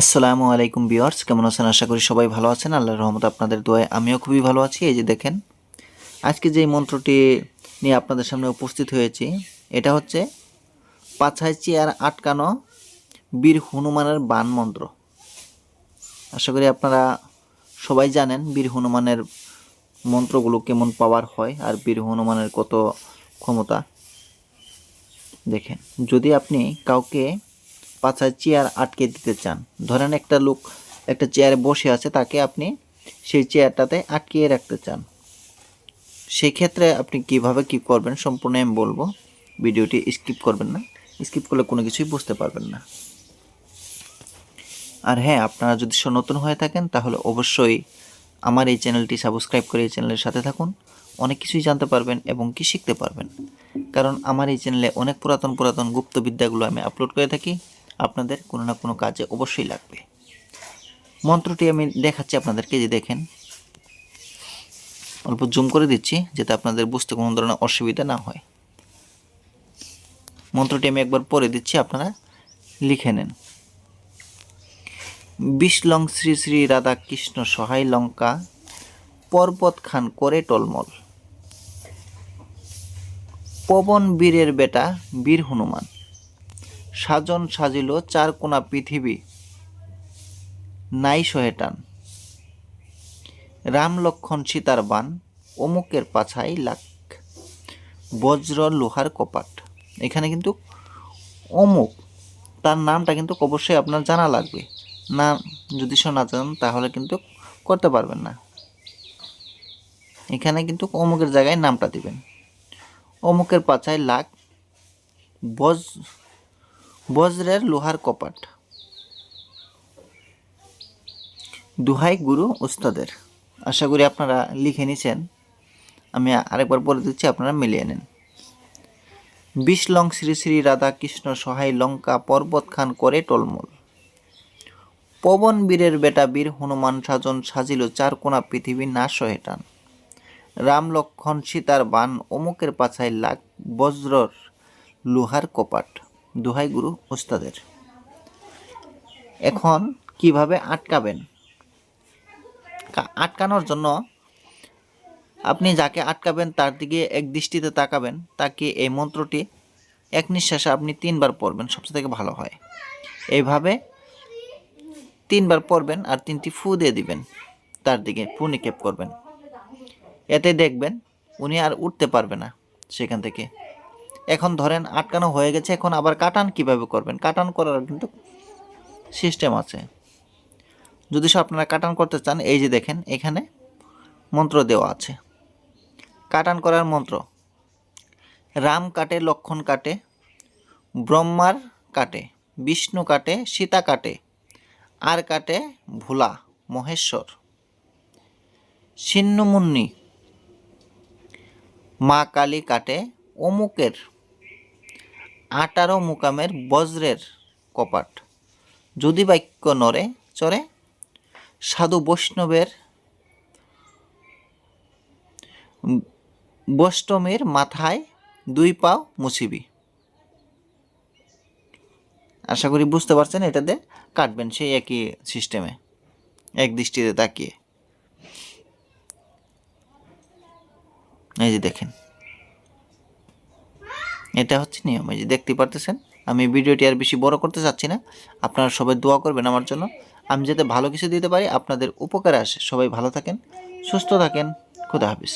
আসসালামু আলাইকুম বিয়ার্স কেমন আছেন? আশা করি সবাই ভালো আছেন। আল্লাহর রহমত আপনাদের দোয়ায় আমিও খুবই ভালো আছি। এই যে দেখেন, আজকে যে মন্ত্রটি নিয়ে আপনাদের সামনে উপস্থিত হয়েছি, এটা হচ্ছে পাছায় চেয়ার আটকানো বীর হনুমানের বান মন্ত্র। আশা করি আপনারা সবাই জানেন বীর হনুমানের মন্ত্রগুলো কেমন পাওয়ার হয় আর বীর হনুমানের কত ক্ষমতা। দেখেন, যদি আপনি কাউকে পাছায় চেয়ার আটকে দিতে চান। ধরেন একটা লোক একটা চেয়ারে বসে আছে, তাকে আপনি সেই চেয়ারটাতে আটকিয়ে রাখতে চান। সেই ক্ষেত্রে আপনি কীভাবে কি করবেন সম্পূর্ণ আমি বলব। ভিডিওটি স্কিপ করবেন না। স্কিপ করলে কোনো কিছুই বুঝতে পারবেন না। আর হ্যাঁ আপনারা যদি নতুন হয়ে থাকেন, তাহলে অবশ্যই আমার এই চ্যানেলটি সাবস্ক্রাইব করে এই চ্যানেলের সাথে থাকুন। অনেক কিছুই জানতে পারবেন এবং কি শিখতে পারবেন। কারণ আমার এই চ্যানেলে অনেক পুরাতন পুরাতন গুপ্ত বিদ্যাগুলো আমি আপলোড করে থাকি। আপনাদের কোনো না কোনো কাজে অবশ্যই লাগবে। মন্ত্রটি আমি দেখাচ্ছি আপনাদেরকে যে দেখেন। অল্প জুম করে দিচ্ছি, যাতে আপনাদের বুঝতে কোনো ধরনের অসুবিধা না হয়। মন্ত্রটি আমি একবার পড়ে দিচ্ছি, আপনারা লিখে নেন। বিশ লং শ্রী শ্রী রাধা কৃষ্ণ সহায় লঙ্কা পর্বত খান করে টলমল। পবন বীরের বেটা বীর হনুমান। সাজন সাজিল চার কোনা পৃথিবী। নাই সহেটান রাম লক্ষণ সীতার বান, অমুকের পাছাই লাখ। বজ্র লোহার কপাট। এখানে কিন্তু অমুক। তার নামটা কিন্তু অবশ্যই আপনার জানা লাগবে। না, যদি শোনা জানেন তাহলে কিন্তু করতে পারবেন না। এখানে কিন্তু অমুকের জায়গায় নামটা দিবেন। অমুকের পাছায় লাখ। বজ বজ্রের লোহার কপাট। দুহাই গুরু উস্তাদের। আশা করি আপনারা লিখে নিছেন। আমি আরেকবার বলে দিচ্ছি, আপনারা মিলিয়ে নেন। বিশ লং শ্রী শ্রী রাধা কৃষ্ণ সহায় লঙ্কা পর্বত খান করে টলমল। পবন বীরের বেটা বীর হনুমান সাজন সাজিল চার কোনা পৃথিবী না সহেটান রাম লক্ষণ সীতার বান অমুকের পাছায় লাগ বজ্রর লোহার কপাট। দোহাই গুরু ওস্তাদের। এখন কীভাবে আটকাবেন? আটকানোর জন্য আপনি যাকে আটকাবেন তার দিকে এক দৃষ্টিতে তাকাবেন, তাকে এই মন্ত্রটি এক নিঃশ্বাসে আপনি তিনবার পড়বেন, সবচেয়ে থেকে ভালো হয়। এইভাবে তিনবার পড়বেন আর তিনটি ফু দিয়ে দিবেন, তার দিকে ফু নিক্ষেপ করবেন। এতে দেখবেন উনি আর উঠতে পারবে না সেখান থেকে। এখন ধরেন আটকানো হয়ে গেছে, এখন আবার কাটান কীভাবে করবেন? কাটান করার কিন্তু সিস্টেম আছে। যদি সব আপনারা কাটান করতে চান, এই যে দেখেন, এখানে মন্ত্র দেওয়া আছে। কাটান করার মন্ত্র, রাম কাটে, লক্ষণ কাটে, ব্রহ্মার কাটে, বিষ্ণু কাটে, সীতা কাটে, আর কাটে ভোলা, মহেশ্বর। ছিন্নমুন্নি মা কালী কাটে, অমুকের আটারো মুকামের বজ্রের কপাট। যদি বাক্য নরে চরে সাধু বৈষ্ণবের বৈষ্ণবের মাথায় দুই পাও মুছিবি। আশা করি বুঝতে পারছেন, এটাতে কাটবেন সেই একই সিস্টেমে, এক দৃষ্টিতে তাকিয়ে। এই যে দেখেন। এটা হচ্ছে নিয়ম, এই যে দেখতে পারতেছেন? আমি ভিডিওটি আর বেশি বড় করতে চাচ্ছি না। আপনারা সবাই দোয়া করবেন আমার জন্য। আমি যাতে ভালো কিছু দিতে পারি, আপনাদের উপকারে আসে। সবাই ভালো থাকেন, সুস্থ থাকেন। খুদা হাফিজ।